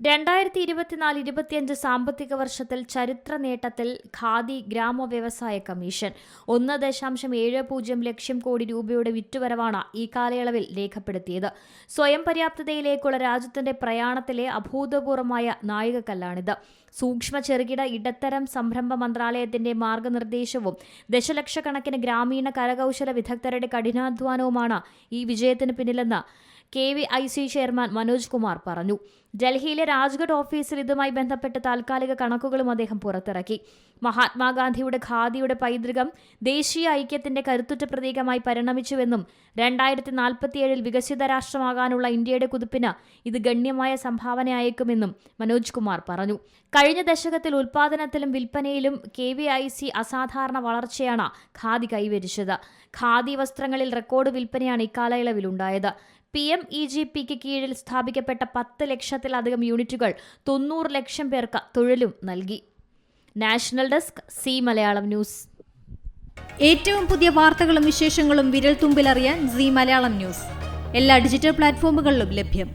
രണ്ടായിരത്തി ഇരുപത്തിനാല് ഇരുപത്തിയഞ്ച് സാമ്പത്തിക വർഷത്തിൽ ചരിത്ര നേട്ടത്തിൽ ഖാദി ഗ്രാമ വ്യവസായ കമ്മീഷൻ. ഒന്ന് ദശാംശം ഏഴ് പൂജ്യം ലക്ഷം കോടി രൂപയുടെ വിറ്റുവരവാണ് ഈ കാലയളവിൽ രേഖപ്പെടുത്തിയത്. സ്വയം പര്യാപ്തതയിലേക്കുള്ള രാജ്യത്തിന്റെ പ്രയാണത്തിലെ അഭൂതപൂർവമായ നാഴികക്കല്ലാണിത്. സൂക്ഷ്മ ചെറുകിട ഇടത്തരം സംരംഭ മന്ത്രാലയത്തിന്റെ മാർഗനിർദ്ദേശവും ദശലക്ഷക്കണക്കിന് ഗ്രാമീണ കരകൗശല വിദഗ്ധരുടെ കഠിനാധ്വാനവുമാണ് ഈ വിജയത്തിന് പിന്നിലെന്ന് K V I C chairman Manoj Kumar പറഞ്ഞു. ഡൽഹിയിലെ രാജ്ഘട്ട് ഓഫീസിൽ ഇതുമായി ബന്ധപ്പെട്ട താൽക്കാലിക കണക്കുകളും അദ്ദേഹം പുറത്തിറക്കി. മഹാത്മാഗാന്ധിയുടെ ഖാദിയുടെ പൈതൃകം ദേശീയ ഐക്യത്തിന്റെ കരുത്തുറ്റ പ്രതീകമായി പരിണമിച്ചുവെന്നും രണ്ടായിരത്തി നാൽപ്പത്തിയേഴിൽ വികസിത രാഷ്ട്രമാകാനുള്ള ഇന്ത്യയുടെ കുതിപ്പിന് ഇത് ഗണ്യമായ സംഭാവനയായേക്കുമെന്നും മനോജ് കുമാർ പറഞ്ഞു. കഴിഞ്ഞ ദശകത്തിൽ ഉൽപാദനത്തിലും വിൽപ്പനയിലും കെ വി ഐ സി അസാധാരണ വളർച്ചയാണ് ഖാദി കൈവരിച്ചത്. ഖാദി വസ്ത്രങ്ങളിൽ റെക്കോർഡ് വിൽപ്പനയാണ് ഇക്കാലയളവിലുണ്ടായത്. പി എം ഇ ജി പിക്ക് കീഴിൽ സ്ഥാപിക്കപ്പെട്ട പത്ത് ലക്ഷത്തിലധികം യൂണിറ്റുകൾ തൊണ്ണൂറ് ലക്ഷം പേർക്ക് തൊഴിലും നൽകി. National desk C Malayalam news. ഏറ്റവും പുതിയ വാർത്തകളും വിശേഷങ്ങളും വിരൽ തുമ്പിലറിയാൻ സി മലയാളം ന്യൂസ്. എല്ലാ ഡിജിറ്റൽ പ്ലാറ്റ്ഫോമുകളിലും ലഭ്യം.